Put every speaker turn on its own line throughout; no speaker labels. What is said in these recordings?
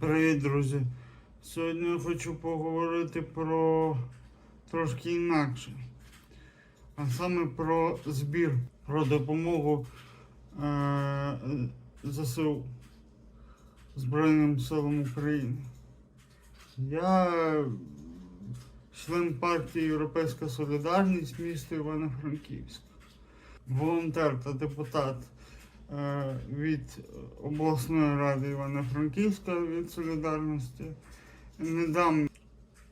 Привіт, друзі! Сьогодні я хочу поговорити про трошки інакше. А саме про збір, про допомогу е- ЗСУ Збройним силам України. Я член партії Європейська Солідарність міста Івано-Франківськ, волонтер та депутат від обласної ради Івано-Франківська від Солідарності. Недавно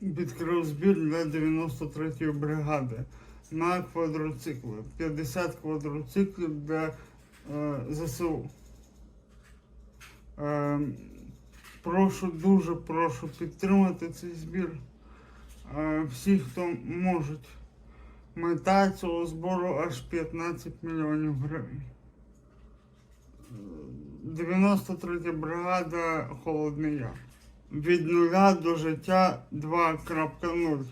відкрив збір для 93-ї бригади на квадроцикли. 50 квадроциклів для е, ЗСУ. Е, прошу, дуже прошу підтримати цей збір. Е, всі, хто можуть. Мета цього збору аж 15 мільйонів гривень. 93 бригада Холодний Яр. Від нуля до життя 2.0.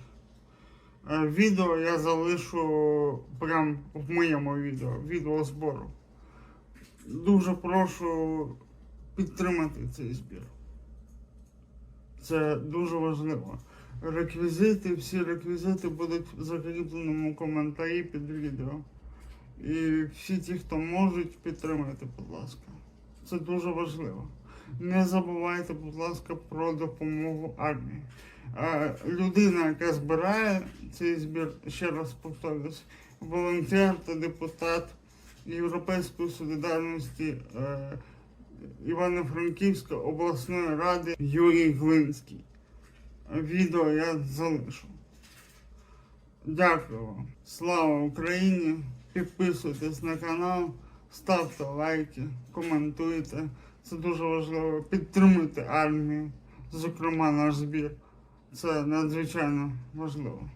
Е, Відео я залишу прям в моєму відео, відео збору. Дуже прошу підтримати цей збір. Це дуже важливо. Реквізити, всі реквізити будуть в закріпленому коментарі під відео. І всі ті, хто можуть, підтримайте, будь ласка. Це дуже важливо. Не забувайте, будь ласка, про допомогу армії. Людина, яка збирає цей збір, ще раз повторюсь, волонтер та депутат Європейської солідарності е, Івано-Франківської обласної ради Юрій Глинський. Відео я залишу. Дякую вам. Слава Україні! Підписуйтесь на канал, ставте лайки, коментуйте. Це дуже важливо. Підтримуйте армію, зокрема наш збір. Це надзвичайно важливо.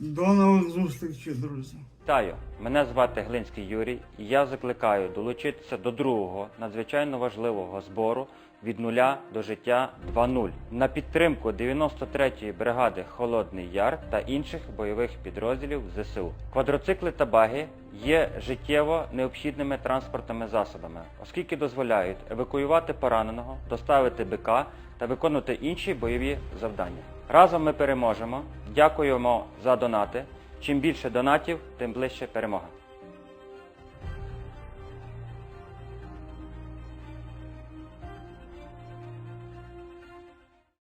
До нових зустрічей, друзі!
Вітаю! Мене звати Глинський Юрій, і я закликаю долучитися до другого надзвичайно важливого збору від нуля до життя 2.0 на підтримку 93-ї бригади Холодний Яр та інших бойових підрозділів ЗСУ. Квадроцикли та баги є життєво необхідними транспортними засобами, оскільки дозволяють евакуювати пораненого, доставити бика та виконувати інші бойові завдання. Разом ми переможемо. Дякуємо за донати. Чим більше донатів, тим ближче перемога.